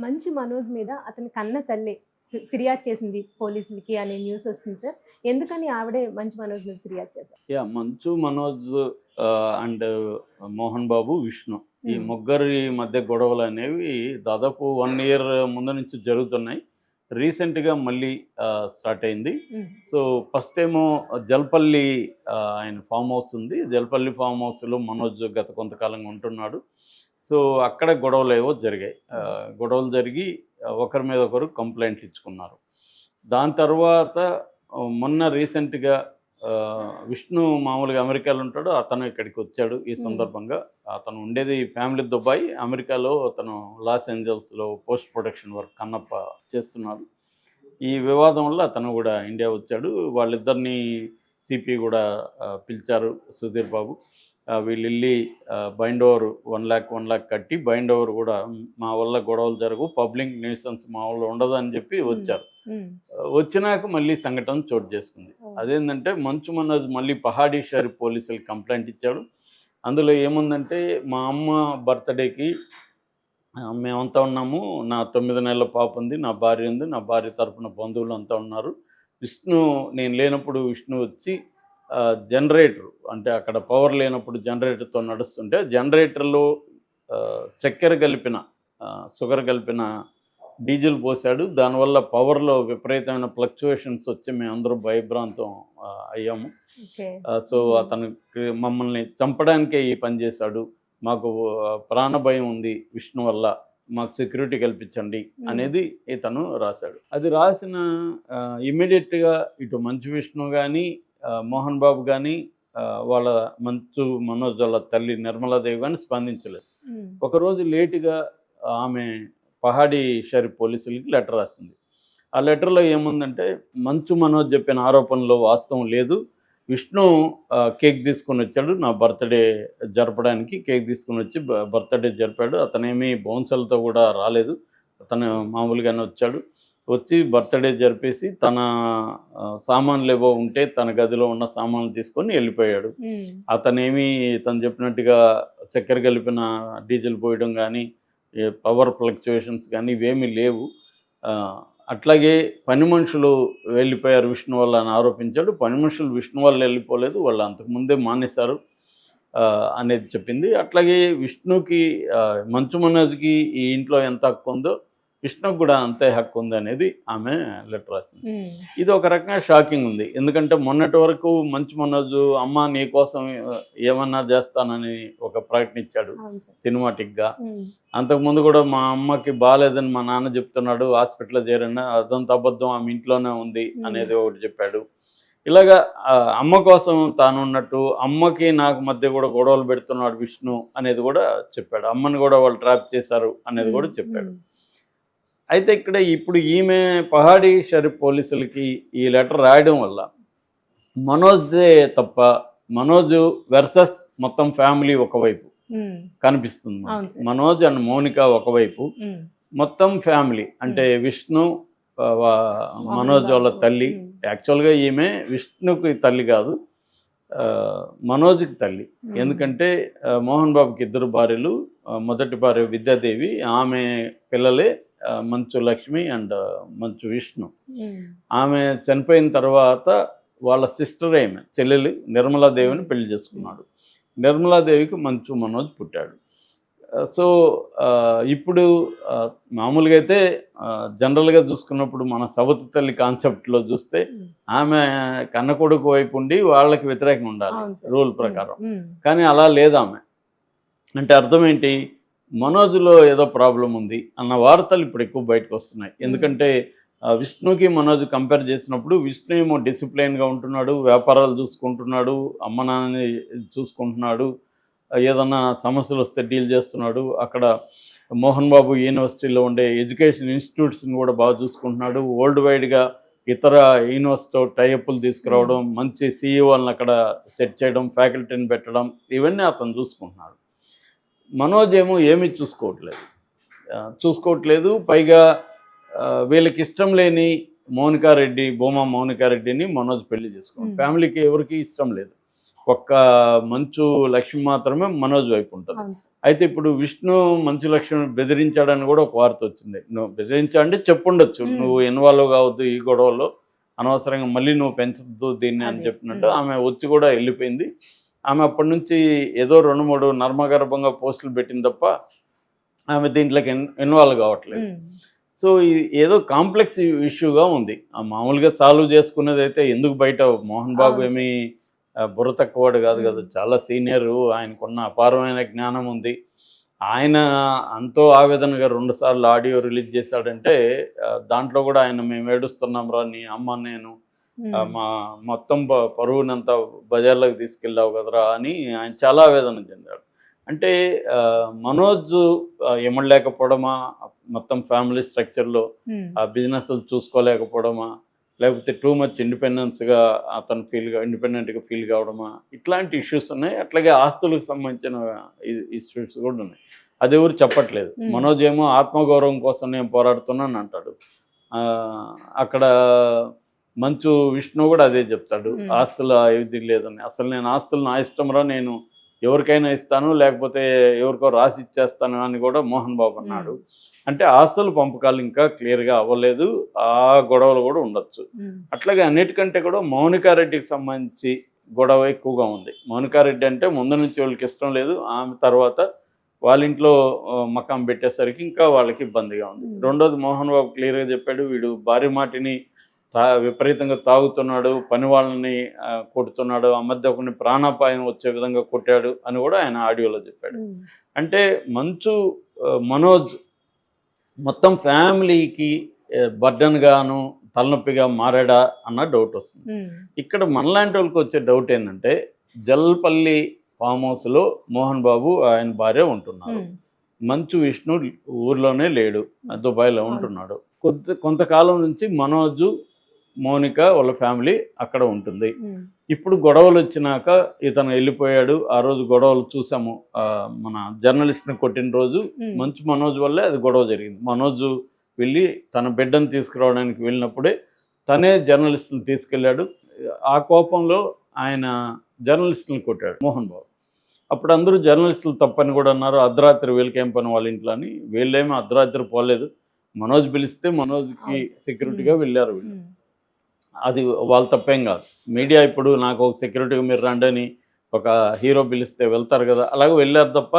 మంచు మనోజ్ మీద అతని కన్న తల్లి ఫిర్యాదు చేసింది పోలీసులకి అనే న్యూస్ వస్తుంది సార్. ఎందుకని ఆవిడే మంచు మనోజ్ మీద ఫిర్యాదు చేశారు? Yeah Manchu Manoj and Mohan Babu Vishnu. ఈ. ముగ్గురి మధ్య గొడవలు అనేవి దాదాపు వన్ ఇయర్ ముందు నుంచి జరుగుతున్నాయి. రీసెంట్గా మళ్ళీ స్టార్ట్ అయింది. సో ఫస్ట్ ఏమో జల్పల్లి ఆయన ఫామ్ హౌస్ ఉంది. జల్పల్లి ఫామ్ హౌస్లో మనోజ్ గత కొంతకాలంగా ఉంటున్నాడు. సో అక్కడ గొడవలు ఏవో జరిగాయి. గొడవలు జరిగి ఒకరి మీద ఒకరు కంప్లైంట్లు ఇచ్చుకున్నారు. దాని తర్వాత మొన్న రీసెంట్గా విష్ణు మామూలుగా అమెరికాలో ఉంటాడు అతను ఇక్కడికి వచ్చాడు ఈ. సందర్భంగా. అతను ఉండేది ఫ్యామిలీ దుబాయ్. అమెరికాలో అతను లాస్ ఏంజల్స్లో పోస్ట్ ప్రొడక్షన్ వర్క్ కన్నప్ప చేస్తున్నాడు. ఈ వివాదం వల్ల అతను కూడా ఇండియా వచ్చాడు. వాళ్ళిద్దరిని సిపి కూడా పిలిచారు సుధీర్ బాబు. వీళ్ళు వెళ్ళి bind over one lakh one lakh కట్టి బైండ్ ఓవర్ కూడా మా వల్ల గొడవలు జరగు పబ్లిక్ న్యూసెన్స్ మా వల్ల ఉండదు అని చెప్పి వచ్చారు. వచ్చినాక మళ్ళీ సంఘటన చోటు చేసుకుంది. అదేంటంటే మంచు మనోజ్ మళ్ళీ పహాడీ షరీఫ్ పోలీసులకు కంప్లైంట్ ఇచ్చాడు. అందులో ఏముందంటే మా అమ్మ బర్త్డేకి మేమంతా ఉన్నాము నా తొమ్మిది నెలల పాప ఉంది నా భార్య ఉంది నా భార్య తరపున బంధువులు అంతా ఉన్నారు. విష్ణు నేను లేనప్పుడు విష్ణు వచ్చి జనరేటర్ అంటే అక్కడ పవర్ లేనప్పుడు జనరేటర్తో నడుస్తుంటే జనరేటర్లో చక్కెర కలిపిన షుగర్ కలిపిన డీజిల్ పోసాడు దానివల్ల పవర్లో విపరీతమైన ఫ్లక్చువేషన్స్ వచ్చి మేమందరూ భయభ్రాంతం అయ్యాము. సో అతనికి మమ్మల్ని చంపడానికే ఈ పని చేశాడు. మాకు ఆ, ప్రాణభయం ఉంది విష్ణు వల్ల మాకు సెక్యూరిటీ కల్పించండి అనేది ఇతను రాశాడు. అది రాసిన ఇమ్మీడియట్గా ఇటు మంచు విష్ణు కానీ మోహన్ బాబు కానీ వాళ్ళ మంచు మనోజ్ వాళ్ళ తల్లి నిర్మలాదేవి కానీ స్పందించలేదు. ఒకరోజు లేటుగా ఆమె పహాడీ షరీఫ్ పోలీసులకి లెటర్ రాసింది. ఆ లెటర్లో ఏముందంటే మంచు మనోజ్ చెప్పిన ఆరోపణలో వాస్తవం లేదు. విష్ణు కేక్ తీసుకొని వచ్చాడు. నా బర్త్డే జరపడానికి కేక్ తీసుకొని వచ్చి బర్త్డే జరిపాడు. అతనేమీ బౌన్సర్లతో కూడా రాలేదు. అతను మామూలుగానే వచ్చాడు. వచ్చి బర్త్డే జరిపేసి తన సామాన్లు ఏవో ఉంటే తన గదిలో ఉన్న సామాన్లు తీసుకొని వెళ్ళిపోయాడు. అతనేమి తను చెప్పినట్టుగా చక్కెర కలిపిన డీజిల్ పోయడం కానీ పవర్ ఫ్లక్చువేషన్స్ కానీ ఇవేమీ లేవు. అట్లాగే పని మనుషులు వెళ్ళిపోయారు విష్ణు వల్ల అని ఆరోపించాడు. పని మనుషులు విష్ణు వల్ల వెళ్ళిపోలేదు. వాళ్ళు అంతకుముందే మానేశారు అనేది చెప్పింది. అట్లాగే విష్ణుకి మంచు మనోజ్కి ఈ ఇంట్లో ఎంత హక్కు ఉందో విష్ణుకు కూడా అంతే హక్కు ఉంది అనేది ఆమె లెటర్ రాసింది. ఇది ఒక రకంగా షాకింగ్ ఉంది. ఎందుకంటే మొన్నటి వరకు మంచు మనోజు అమ్మ నీ కోసం ఏమన్నా చేస్తానని ఒక ప్రకటన ఇచ్చాడు అవును సార్. సినిమాటిక్గా. అంతకుముందు కూడా మా అమ్మకి బాగాలేదని మా నాన్న చెప్తున్నాడు హాస్పిటల్లో చేరండి అదంతా అబద్ధం ఆమె ఇంట్లోనే ఉంది అనేది ఒకటి చెప్పాడు. ఇలాగా అమ్మ కోసం తాను ఉన్నట్టు అమ్మకి నాకు మధ్య కూడా గొడవలు పెడుతున్నాడు విష్ణు అనేది కూడా చెప్పాడు. అమ్మని కూడా వాళ్ళు ట్రాప్ చేశారు అనేది కూడా చెప్పాడు. అయితే ఇక్కడ ఇప్పుడు ఈమె పహాడీ షరీఫ్ పోలీసులకి ఈ లెటర్ రాయడం వల్ల మనోజ్దే తప్ప మనోజ్ వెర్సస్ మొత్తం ఫ్యామిలీ ఒకవైపు కనిపిస్తుంది. మనోజ్ అండ్ మౌనిక ఒకవైపు మొత్తం ఫ్యామిలీ అంటే విష్ణు మనోజ్ వాళ్ళ. తల్లి. యాక్చువల్గా ఈమె విష్ణుకి తల్లి కాదు మనోజ్కి తల్లి. ఎందుకంటే మోహన్ బాబుకి ఇద్దరు భార్యలు మొదటి భార్య విద్యాదేవి ఆమె పిల్లలే మంచు లక్ష్మి అండ్ మంచు విష్ణు. ఆమె చనిపోయిన తర్వాత వాళ్ళ సిస్టర్ ఏమే? చెల్లెలు నిర్మలాదేవిని పెళ్ళి చేసుకున్నాడు. నిర్మలాదేవికి మంచు మనోజ్ పుట్టాడు. సో ఇప్పుడు మామూలుగా అయితే జనరల్గా చూసుకున్నప్పుడు మన సవతి తల్లి కాన్సెప్ట్లో చూస్తే ఆమె కన్న కొడుకు వైపు ఉండి వాళ్ళకి వ్యతిరేకంగా ఉండాలి. రూల్ ప్రకారం. కానీ అలా లేదు ఆమె. అంటే అర్థం ఏంటి? మనోజ్లో ఏదో ప్రాబ్లం ఉంది అన్న వార్తలు ఇప్పుడు ఎక్కువ బయటకు వస్తున్నాయి. ఎందుకంటే విష్ణుకి మనోజ్ కంపేర్ చేసినప్పుడు విష్ణు ఏమో డిసిప్లైన్గా ఉంటున్నాడు వ్యాపారాలు చూసుకుంటున్నాడు అమ్మ నాన్నని చూసుకుంటున్నాడు ఏదన్నా సమస్యలు వస్తే డీల్ చేస్తున్నాడు అక్కడ మోహన్ బాబు యూనివర్సిటీలో ఉండే ఎడ్యుకేషన్ ఇన్స్టిట్యూట్స్ని కూడా బాగా చూసుకుంటున్నాడు వరల్డ్ వైడ్గా ఇతర యూనివర్సిటీ టైఅప్లు తీసుకురావడం మంచి సీఈఓలను అక్కడ సెట్ చేయడం ఫ్యాకల్టీని పెట్టడం ఇవన్నీ అతను చూసుకుంటున్నాడు. మనోజ్ ఏమో ఏమీ చూసుకోవట్లేదు చూసుకోవట్లేదు పైగా వీళ్ళకి ఇష్టం లేని మౌనికారెడ్డి భూమా మౌనికారెడ్డిని మనోజ్ పెళ్ళి Hmm. ఫ్యామిలీకి ఎవరికి ఇష్టం లేదు ఒక్క మంచు లక్ష్మి మాత్రమే మనోజ్ వైపు ఉంటుంది. అయితే ఇప్పుడు విష్ణు మంచు లక్ష్మి బెదిరించాడని కూడా ఒక వార్త వచ్చింది నువ్వు బెదిరించా అంటే చెప్పుండొచ్చు. నువ్వు ఇన్వాల్వ్ కావద్దు ఈ గొడవలో అనవసరంగా మళ్ళీ నువ్వు పెంచద్దు దీన్ని అని. చెప్పినట్టు. ఆమె వచ్చి కూడా వెళ్ళిపోయింది ఆమె అప్పటి నుంచి ఏదో రెండు మూడు నర్మగర్భంగా పోస్టులు పెట్టింది తప్ప ఆమె దీంట్లోకి ఇన్ ఇన్వాల్వ్ కావట్లేదు. సో ఇది ఏదో కాంప్లెక్స్ ఇష్యూగా ఉంది ఆ మామూలుగా సాల్వ్ చేసుకునేది అయితే ఎందుకు బయట మోహన్ బాబు ఏమి బుర్ర తక్కువవాడు కాదు కదా. చాలా సీనియరు ఆయనకున్న అపారమైన జ్ఞానం ఉంది ఆయన అంతో ఆవేదనగా రెండు సార్లు ఆడియో రిలీజ్ చేశాడంటే దాంట్లో కూడా ఆయన మేము ఏడుస్తున్నాం రా నీ అమ్మ నేను. మా మొత్తం పరువునంతా బజార్లోకి తీసుకెళ్ళావు కదరా అని ఆయన చాలా ఆవేదన చెందాడు. అంటే మనోజ్ ఇమ్మడలేకపోవడమా మొత్తం ఫ్యామిలీ స్ట్రక్చర్లో. ఆ బిజినెస్ చూసుకోలేకపోవడమా? లేకపోతే టూ మచ్ ఇండిపెండెన్స్గా అతను ఫీల్గా ఇండిపెండెంట్గా ఫీల్ కావడమా? ఇట్లాంటి ఇష్యూస్ ఉన్నాయి. అట్లాగే ఆస్తులకు సంబంధించిన ఇష్యూస్ కూడా ఉన్నాయి. అది ఎవరు చెప్పట్లేదు. మనోజ్ ఏమో ఆత్మగౌరవం కోసం నేను పోరాడుతున్నాను అంటాడు. ఆ, అక్కడ మంచు విష్ణు కూడా అదే చెప్తాడు. ఆస్తుల ఇది లేదని అసలు నేను ఆస్తులు నా ఇష్టంరా నేను ఎవరికైనా ఇస్తాను లేకపోతే ఎవరికో రాసి ఇచ్చేస్తాను అని కూడా మోహన్ బాబు అన్నాడు. అంటే ఆస్తుల పంపకాలు ఇంకా క్లియర్గా అవ్వలేదు. ఆ గొడవలు కూడా ఉండొచ్చు. అట్లాగే అన్నిటికంటే కూడా మౌనికారెడ్డికి సంబంధించి గొడవ ఎక్కువగా ఉంది. మౌనికారెడ్డి అంటే ముందు నుంచి వాళ్ళకి ఇష్టం లేదు. ఆమె తర్వాత వాళ్ళ ఇంట్లో మకాం పెట్టేసరికి ఇంకా వాళ్ళకి ఇబ్బందిగా ఉంది. రెండోది మోహన్ బాబు క్లియర్గా చెప్పాడు. వీడు భారీ మాటిని తా విపరీతంగా తాగుతున్నాడు పని వాళ్ళని కొడుతున్నాడు ఆ మధ్య కొన్ని ప్రాణాపాయం వచ్చే విధంగా కొట్టాడు అని కూడా ఆయన ఆడియోలో చెప్పాడు. అంటే మంచు మనోజ్ మొత్తం ఫ్యామిలీకి బర్డన్ గాను తలనొప్పిగా మారాడా అన్న డౌట్ వస్తుంది. ఇక్కడ మనలాంటి వాళ్ళకి వచ్చే డౌట్ ఏంటంటే జల్పల్లి ఫామ్ హౌస్లో మోహన్ బాబు ఆయన భార్య ఉంటున్నారు. మంచు విష్ణు ఊర్లోనే లేడు దుబాయ్లో ఉంటున్నాడు కొంత కొంతకాలం నుంచి మనోజు మౌనిక వాళ్ళ ఫ్యామిలీ అక్కడ ఉంటుంది. ఇప్పుడు గొడవలు వచ్చినాక ఇతను వెళ్ళిపోయాడు. ఆ రోజు గొడవలు చూసాము. మన జర్నలిస్ట్ని కొట్టిన రోజు. మంచు మనోజ్ వల్లే అది గొడవ జరిగింది. మనోజ్ వెళ్ళి తన బిడ్డను తీసుకురావడానికి వెళ్ళినప్పుడే తనే జర్నలిస్టుని తీసుకెళ్ళాడు. ఆ కోపంలో ఆయన జర్నలిస్టుని కొట్టాడు మోహన్ బాబు. అప్పుడు అందరూ జర్నలిస్టులు తప్పని కూడా అన్నారు. అర్ధరాత్రి వీళ్ళకేం పని వాళ్ళ ఇంట్లో అని. వీళ్ళేమో అర్ధరాత్రి పోలేదు. మనోజ్ పిలిస్తే మనోజ్కి. సెక్యూరిటీగా వెళ్ళారు వీళ్ళు. అది వాళ్ళ తప్పేం కాదు. మీడియా ఇప్పుడు నాకు ఒక సెక్యూరిటీగా మీరు రండి అని ఒక హీరో పిలిస్తే వెళ్తారు కదా అలాగే వెళ్ళారు తప్ప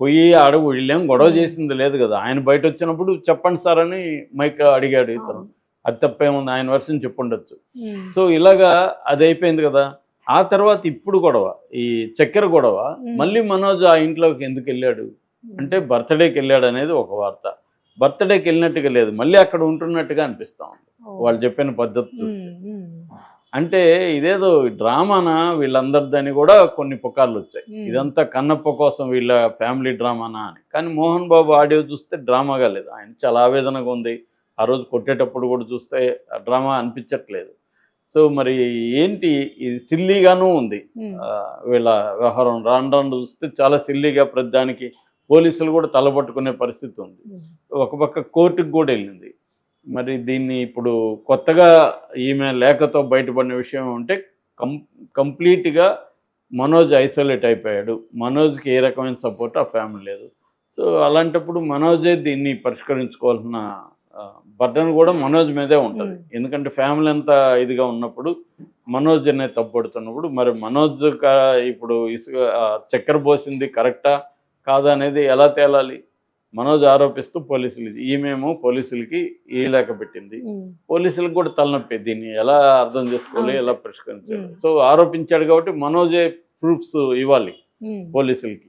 పోయి అడుగు వీళ్ళేం గొడవ చేసింది లేదు కదా. ఆయన బయట వచ్చినప్పుడు చెప్పండి సార్ అని మైక్ అడిగాడు ఇతను. అది తప్పేముంది? ఆయన వర్షం చెప్పుండొచ్చు. సో ఇలాగా అది అయిపోయింది కదా. ఆ తర్వాత ఇప్పుడు గొడవ ఈ చక్కెర గొడవ. మళ్ళీ మనోజ్ ఆ ఇంట్లోకి ఎందుకు వెళ్ళాడు? అంటే బర్త్డేకి వెళ్ళాడు అనేది ఒక వార్త. బర్త్డేకి వెళ్ళినట్టుగా లేదు. మళ్ళీ అక్కడ ఉంటున్నట్టుగా అనిపిస్తా ఉంది. వాళ్ళు చెప్పిన పద్ధతి. చూస్తే. అంటే ఇదేదో డ్రామానా? వీళ్ళందరిదని కూడా కొన్ని పుకార్లు వచ్చాయి. ఇదంతా కన్నప్ప కోసం వీళ్ళ ఫ్యామిలీ డ్రామానా అని. కానీ మోహన్ బాబు ఆడియో చూస్తే డ్రామాగా లేదు. ఆయన చాలా ఆవేదనగా ఉంది. ఆ రోజు కొట్టేటప్పుడు కూడా చూస్తే డ్రామా అనిపించట్లేదు. సో మరి ఏంటి? ఇది సిల్లీగానూ ఉంది. వీళ్ళ వ్యవహారం. రాను రాను చూస్తే చాలా సిల్లీగా ప్రతి దానికి పోలీసులు కూడా తలపట్టుకునే పరిస్థితి ఉంది. ఒక పక్క కోర్టుకు కూడా వెళ్ళింది. మరి దీన్ని ఇప్పుడు కొత్తగా ఈమె లేఖతో బయటపడిన విషయం అంటే కం కంప్లీట్గా మనోజ్ ఐసోలేట్ అయిపోయాడు. మనోజ్కి ఏ రకమైన సపోర్ట్ ఆ ఫ్యామిలీ లేదు. సో అలాంటప్పుడు మనోజే దీన్ని పరిష్కరించుకోవాల్సిన బర్డన్ కూడా మనోజ్ మీదే ఉంటుంది. ఎందుకంటే ఫ్యామిలీ అంతా ఇదిగా ఉన్నప్పుడు మనోజ్ అనేది తప్పుడుతున్నప్పుడు మరి మనోజ్ ఇప్పుడు ఇసుక చక్కెర పోసింది కరెక్టా? కాదా అనేది ఎలా తేలాలి మనోజ్ ఆరోపిస్తూ పోలీసులు ఈమెమో పోలీసులకి ఈ లేఖ పెట్టింది. పోలీసులకు కూడా తలనొప్పి దీన్ని ఎలా అర్థం చేసుకోవాలి ఎలా. పరిష్కరించాలి. సో ఆరోపించాడు కాబట్టి మనోజే ప్రూఫ్స్ ఇవ్వాలి. పోలీసులకి